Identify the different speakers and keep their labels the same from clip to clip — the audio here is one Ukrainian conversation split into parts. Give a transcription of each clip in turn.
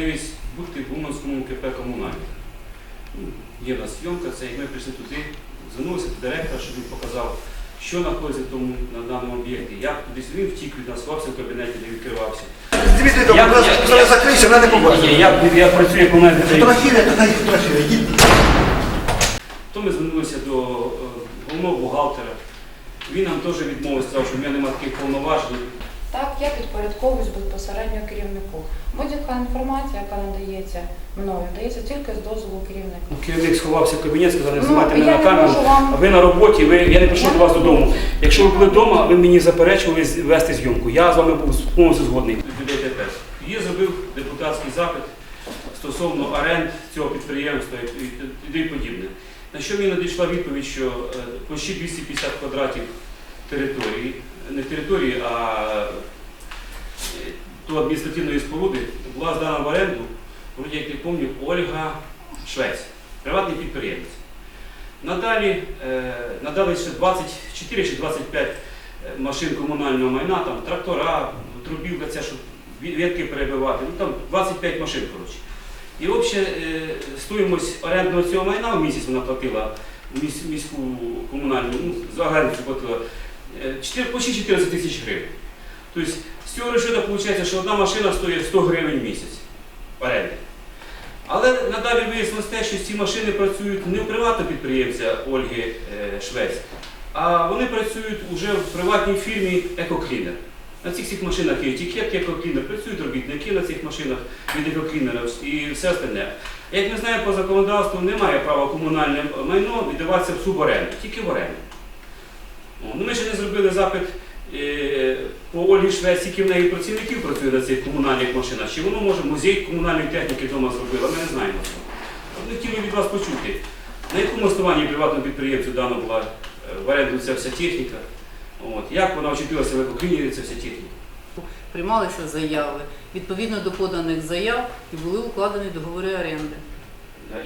Speaker 1: можливість бути в Уманському КП комунальні. Ну, Є в нас зйомка, це і ми прийшли туди, звернулися до директора, щоб він показав, що знаходиться тому на даному об'єкті, як туди він втік від нас, хлопця в кабінеті не відкривався.
Speaker 2: Звідти
Speaker 1: Я- я-
Speaker 2: зараз закрився, вона не побачить.
Speaker 1: Я, я працюю як менеджер.
Speaker 2: Фотографія, така є фотографія. Йдіть.
Speaker 1: То ми звернулися до е, головного бухгалтера. Він нам теж відмовив, сказав, що в мене немає таких повноважень.
Speaker 3: Так, я підпорядковуюсь безпосередньо керівнику. Будь-яка інформація, яка надається мною, дається тільки з дозволу керівника.
Speaker 1: Керівник сховався в кабінет, сказав, не
Speaker 3: Ну,
Speaker 1: мене на камеру.
Speaker 3: вам-
Speaker 1: А ви на роботі, ви, я не прийшов
Speaker 3: Я
Speaker 1: до вас додому. Якщо ви були вдома, ви мені заперечували вести зйомку. Я з вами був повністю згодний. Є зробив депутатський запит стосовно аренд цього підприємства і подібне. На що мені надійшла відповідь, що е, площі 250 квадратів території, не території, а е, то адміністративної споруди була здана в оренду, вроді, як я пам'ятаю, Ольга Швець, приватний підприємець. Надалі е, надали ще 24 чи 25 е, машин комунального майна, там трактора, трубілка, ця, щоб ветки перебивати, ну там 25 машин, коротше. І обща е, стоїмость орендного цього майна в місяць вона платила міську комунальну, ну, за оренду платила 4, почти 14 тисяч гривень. Тобто з цього розчету виходить, що одна машина стоїть 100 гривень в місяць оренди. Але надалі вияснилось те, що ці машини працюють не у приватного підприємця Ольги е, Швець, а вони працюють вже в приватній фірмі Екоклінер. На цих всіх машинах є етикетки Екоклінер, працюють робітники на цих машинах від Екоклінера і все остальне. Як ми знаємо, по законодавству немає права комунальне майно віддаватися в суборенду, тільки в оренду. О, Ну, ми ще не зробили запит е, по Ольгі Швець, скільки в неї працівників працює на цих комунальних машинах. Чи воно може музей комунальної техніки вдома зробила, ми не знаємо. От Ми хотіли від вас почути, на якому основанні приватному підприємцю дана була е, в оренду ця вся техніка, От, як вона очутилася в екоклінері, ця вся техніка.
Speaker 4: приймалися заяви відповідно до поданих заяв і були укладені договори оренди.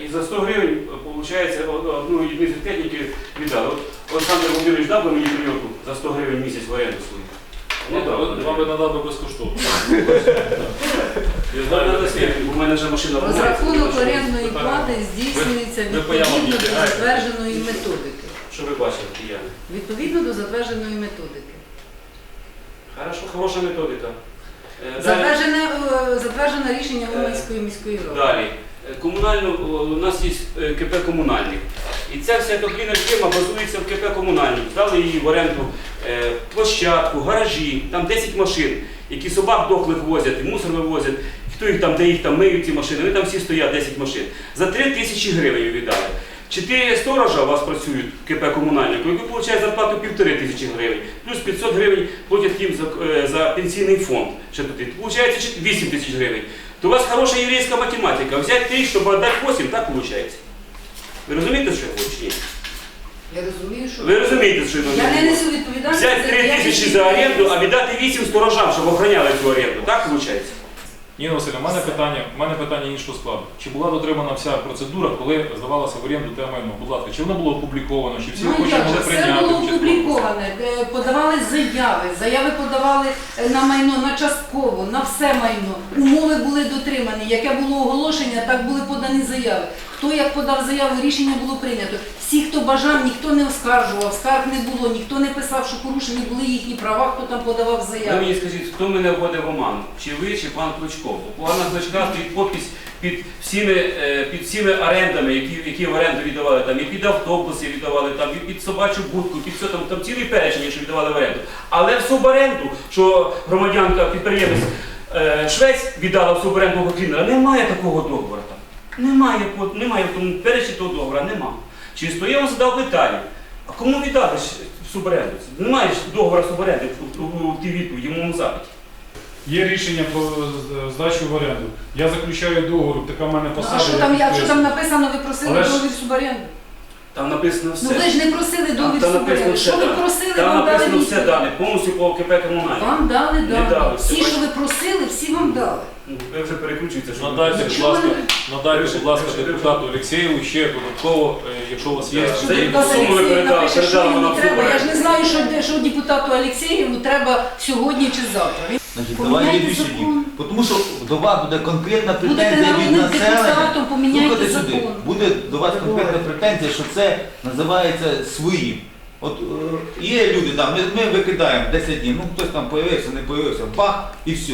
Speaker 1: І за 100 гривень, виходить, одну єдиницю техніки віддали. Олександр Володимирович дав би мені прийомку за 100 гривень місяць в оренду свою. Не дав.
Speaker 5: Вам би надав би безкоштовно. Я
Speaker 1: Я
Speaker 5: знаю, таке.
Speaker 1: бо мене вже машина
Speaker 4: Розрахунок орендної плати здійснюється
Speaker 5: ви по
Speaker 4: відповідно до затвердженої методики.
Speaker 1: Що ви бачили, кияни?
Speaker 4: Відповідно до затвердженої методики.
Speaker 1: Хорошо, хороша методика. Е, далі-
Speaker 4: Затверджене, е, затверджене рішення Уманської міської ради.
Speaker 1: Далі. Е, Комунальну, о, у нас є е, КП комунальник. І ця вся кокліна фірма базується в КП комунальник. Дали їй в оренду е, площадку, гаражі, там 10 машин, які собак дохлих возять, мусор вивозять. Хто їх там, де їх там миють ці машини, вони там всі стоять 10 машин. За 3 тисячі гривень віддали. Чотири сторожа у вас працюють в КП комунальнику, які получають зарплату півтори тисячі гривень, плюс 500 гривень платять їм за, е, за пенсійний фонд. Ще туди. Получається чет- 8 тисяч гривень. То у вас хороша єврейська математика. Взяти 3, щоб отдати 8, так виходить. Ви розумієте, що я хочу? чи ні?
Speaker 4: Я розумію, що
Speaker 1: Ви розумієте, що я
Speaker 4: я не несу відповідальність.
Speaker 1: Взяти 3
Speaker 4: діяльність
Speaker 1: тисячі за оренду, а віддати 8 сторожам, щоб охороняли цю оренду. Так виходить?
Speaker 5: Ніна Васильівна, в мене питання, в мене питання іншого складу. Чи була дотримана вся процедура, коли здавалося в оренду те майно? Будь ласка, чи воно було опубліковано, чи всі
Speaker 4: Ну
Speaker 5: охочі
Speaker 4: як
Speaker 5: могли
Speaker 4: же, все
Speaker 5: прийняти
Speaker 4: було
Speaker 5: участь? в конкурсі?
Speaker 4: опубліковане, Е, подавали заяви, заяви подавали е, на майно, на частково, на все майно. Умови були дотримані. Яке було оголошення, так були подані заяви. Хто як подав заяву, рішення було прийнято. Всі, хто бажав, ніхто не оскаржував, скарг не було, ніхто не писав, що порушені були їхні права, хто там подавав
Speaker 1: Ви
Speaker 4: заяви.
Speaker 1: мені скажіть, хто мене вводив в оману? Чи ви, чи пан Кличко? У пана Кличка стоїть підпис під всіми, е, під всіми орендами, які, які в оренду віддавали, там, і під автобуси віддавали, там, і під собачу будку, під все там, там цілий перечень, що віддавали в оренду. Але в суборенду, що громадянка, підприємець е, Швець віддала в суборенду клінера, немає такого договору. Немає, немає в тому перечі того договору, нема. Чи я вам задав питання. А кому віддати ж суборенду? Немає ж договора суборенди в, в, в, в тій відповіді, в моєму запиті.
Speaker 6: Є рішення про здачу в оренду. Я заключаю договор, така в мене
Speaker 4: Ну,
Speaker 6: посада.
Speaker 4: а що там, я- що там написано, ви просили договір суборенду?
Speaker 1: Там написано все.
Speaker 4: Ну ви ж не просили
Speaker 1: там,
Speaker 4: договір
Speaker 1: там написано все
Speaker 4: Що ви просили,
Speaker 1: Там
Speaker 4: вам дали
Speaker 1: написано все
Speaker 4: відповідь.
Speaker 1: повністю по КП комунальні.
Speaker 4: Вам дали
Speaker 1: Не
Speaker 4: дані.
Speaker 1: дали, все,
Speaker 4: Всі, що ви просили, всі вам дали.
Speaker 1: Ну, Ви вже переключуєте, що
Speaker 5: Надайте, будь ласка, надайте, будь ласка, депутату Олексєєву ще додатково, е, якщо у вас є.
Speaker 1: Так.
Speaker 4: Що депутат
Speaker 1: суму ви передали,
Speaker 4: напише, що
Speaker 1: передали
Speaker 4: йому треба. Я ж не знаю, що, що депутату Олексєєву треба сьогодні чи завтра. Він
Speaker 7: Значить,
Speaker 4: Поміняйте
Speaker 7: більше
Speaker 4: закон.
Speaker 7: дій. Тому що до вас буде конкретна
Speaker 4: Будете
Speaker 7: претензія від
Speaker 4: народним
Speaker 7: населення.
Speaker 4: депутатом, поміняйте
Speaker 7: Слухайте сюди,
Speaker 4: закон.
Speaker 7: буде до вас конкретна претензія, що це називається своїм. От е, є люди там, ми, ми викидаємо 10 днів, ну хтось там появився, не появився, бах, і все.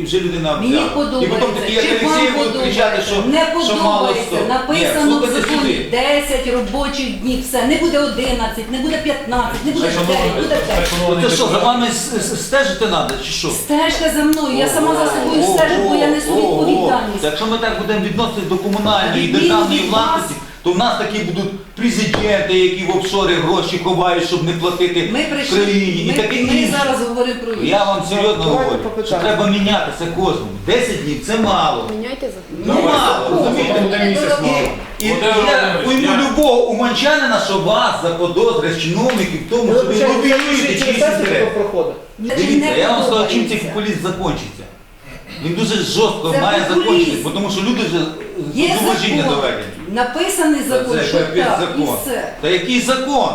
Speaker 7: І вже людина
Speaker 4: Мені
Speaker 7: взяла. І
Speaker 4: подобається.
Speaker 7: потім такі, як
Speaker 4: Чи вам
Speaker 7: Олексій, будуть кричати,
Speaker 4: подобається?
Speaker 7: що,
Speaker 4: не
Speaker 7: що мало
Speaker 4: подобається.
Speaker 7: сто.
Speaker 4: Написано
Speaker 7: Ні,
Speaker 4: в
Speaker 7: слухайте
Speaker 4: законі
Speaker 7: сюди.
Speaker 4: 10 робочих днів. Все, не буде 11, не буде 15, не буде
Speaker 5: Це
Speaker 4: 9, буде 5.
Speaker 5: шановний
Speaker 7: Оце що, за вами с- с- стежити треба, чи що?
Speaker 4: Стежте за мною, я сама за собою стежу, бо я несу відповідальність.
Speaker 7: Якщо ми так будемо відноситись до комунальної і державної
Speaker 4: від
Speaker 7: власності. То в нас такі будуть президенти, які в офшори гроші ховають, щоб не платити
Speaker 4: Ми прийшли,
Speaker 7: країні. І таке
Speaker 4: ми, ми
Speaker 7: інше.
Speaker 4: зараз говоримо про інше.
Speaker 7: Я вам серйозно говорю, що треба мінятися кожному. 10 днів це мало.
Speaker 8: Міняйте закон.
Speaker 7: Ну мало, розумієте?
Speaker 6: Буде місяць мало.
Speaker 7: І
Speaker 5: Володимир
Speaker 7: я
Speaker 5: Володимирович,
Speaker 7: пойму любого уманчанина, що вас заподозрять чиновників в тому, що ви лобіюєте чиїсь інтереси. Дивіться, я вам скажу, чим цей популізм закінчиться. Він дуже жорстко
Speaker 4: Це
Speaker 7: має
Speaker 4: популізм.
Speaker 7: закінчитися, тому що люди вже
Speaker 4: Є
Speaker 7: до зубожіння
Speaker 4: закон,
Speaker 7: доведені.
Speaker 4: Написаний закон,
Speaker 7: Це
Speaker 4: що
Speaker 7: капець
Speaker 4: так, і
Speaker 7: закон.
Speaker 4: все.
Speaker 7: Та який закон?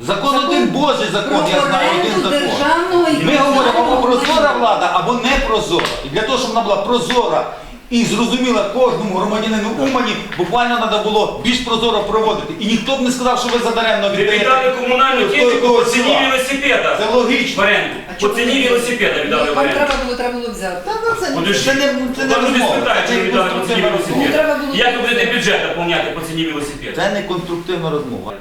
Speaker 7: Закон
Speaker 4: Закон
Speaker 7: один Божий закон, я знаю, один
Speaker 4: оренду
Speaker 7: закон.
Speaker 4: державного і
Speaker 7: Ми говоримо або прозора
Speaker 4: майна.
Speaker 7: влада, або не прозора. І для того, щоб вона була прозора і зрозуміла кожному громадянину Умані, буквально треба було більш прозоро проводити. І ніхто б не сказав, що ви задаремно
Speaker 1: Ви віддали комунальну техніку по ціні велосипеда.
Speaker 7: Це
Speaker 1: В
Speaker 7: логічно.
Speaker 1: оренду. По ціні велосипеда віддали в
Speaker 4: Вам
Speaker 1: оренду.
Speaker 4: треба було, треба було взяти.
Speaker 1: Подожди.
Speaker 7: Це не, це не
Speaker 1: люди
Speaker 7: розмова.
Speaker 1: спитають,
Speaker 7: Це
Speaker 1: чи
Speaker 7: не
Speaker 1: віддали по ціні
Speaker 7: конструктивна
Speaker 4: Ну,
Speaker 1: велосипеда.
Speaker 4: треба було
Speaker 1: Як ви будете бюджет наповняти по ціні велосипеда?
Speaker 7: Це не конструктивна розмова.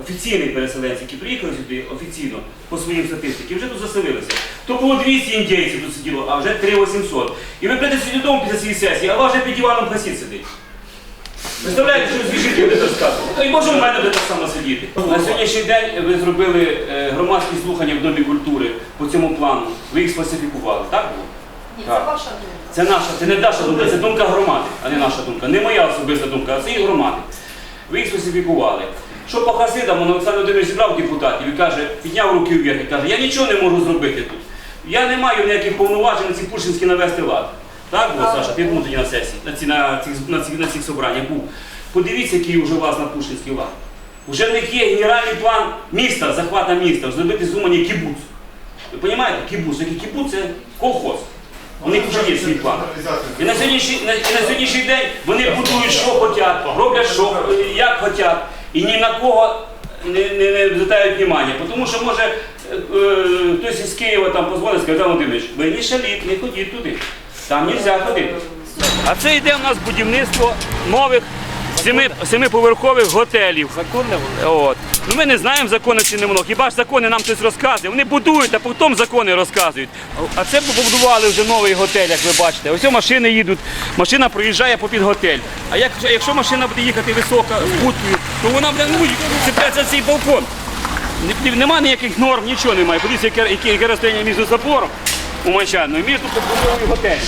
Speaker 1: Офіційні переселенці, які приїхали сюди офіційно по своїм статистиці, вже тут заселилися. То було 200 індійців тут сиділо, а вже 3800. І ви прийдете сьогодні додому після цієї сесії, а вас вже під Іваном Хасід сидить. Представляєте, що з жінки буде розказувати? І може в мене буде так само сидіти. На сьогоднішній день ви зробили е, громадські слухання в Домі культури по цьому плану. Ви їх сфальсифікували, так було?
Speaker 8: Ні,
Speaker 1: Так.
Speaker 8: це ваша думка.
Speaker 1: Це наша, це не наша думка, це думка громади, а не наша думка. Не моя особиста думка, а це і громади. Ви їх специфікували. Що по хасидам, Олександр Володимирович зібрав депутатів і каже, підняв руки вверх і каже, я нічого не можу зробити тут. Я не маю ніяких повноважень на ці Пушинські навести лад. Так було, Саша? Ти був тоді на сесії, на, ці, на, цих, на, цих, на цих собраннях був. Подивіться, який вже у вас на Пушинський лад. Уже в них є генеральний план міста, захвата міста, зробити з Умані кібуц. Ви розумієте, кібуц, який кібуц це колхоз. У них вже є свій план. І на сьогоднішній, на, і на сьогоднішній день вони будують, що хочуть, роблять, що, як і ні на кого не, не, не звертають внимання. Тому що може е, е, хтось із Києва там позвонить, сказав «Та, Володимирович, ви не шаліть, не ходіть туди. Там не можна ходити. А це йде у нас будівництво нових семи, семиповерхових готелів. Законне От. Ну ми не знаємо закони чи не воно. Хіба ж закони нам хтось розказує? Вони будують, а потім закони розказують. А це побудували вже новий готель, як ви бачите. Ось машини їдуть, машина проїжджає попід готель. А як, якщо машина буде їхати висока з будкою, то вона буде ну, цепляться за цей балкон. Нема ніяких норм, нічого немає. Подивіться, яке, яке, яке розстояння між забором у Манчану і між побудовою готель.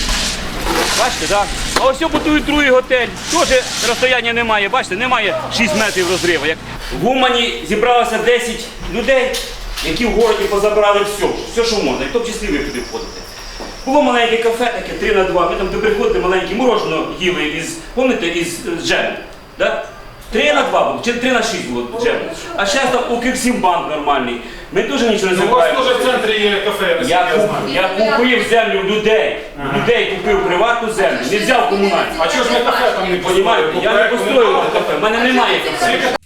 Speaker 1: Бачите, так? А ось будують другий готель. Теж розстояння немає, бачите, немає 6 метрів розриву. Як в Умані зібралося 10 людей, які в городі позабрали все, все, що можна, і в тому числі туди входите. Було маленьке кафе, таке 3 на 2, ми там де приходите маленьке морожено їли із, пам'ятаєте, із е, джему. Да? 3 на 2 було, чи 3 на 6 було джему. А зараз там Укрсімбанк нормальний. Ми теж нічого не
Speaker 6: Ну, У вас
Speaker 1: забираємо.
Speaker 6: теж в центрі є кафе,
Speaker 1: Я,
Speaker 6: я
Speaker 1: куп,
Speaker 6: знаю.
Speaker 1: я купив землю в людей. В людей купив приватну землю, не взяв комунальну.
Speaker 6: А чого ж ми кафе там не
Speaker 1: Понімаєте? Я не построював кафе, в мене немає кафе.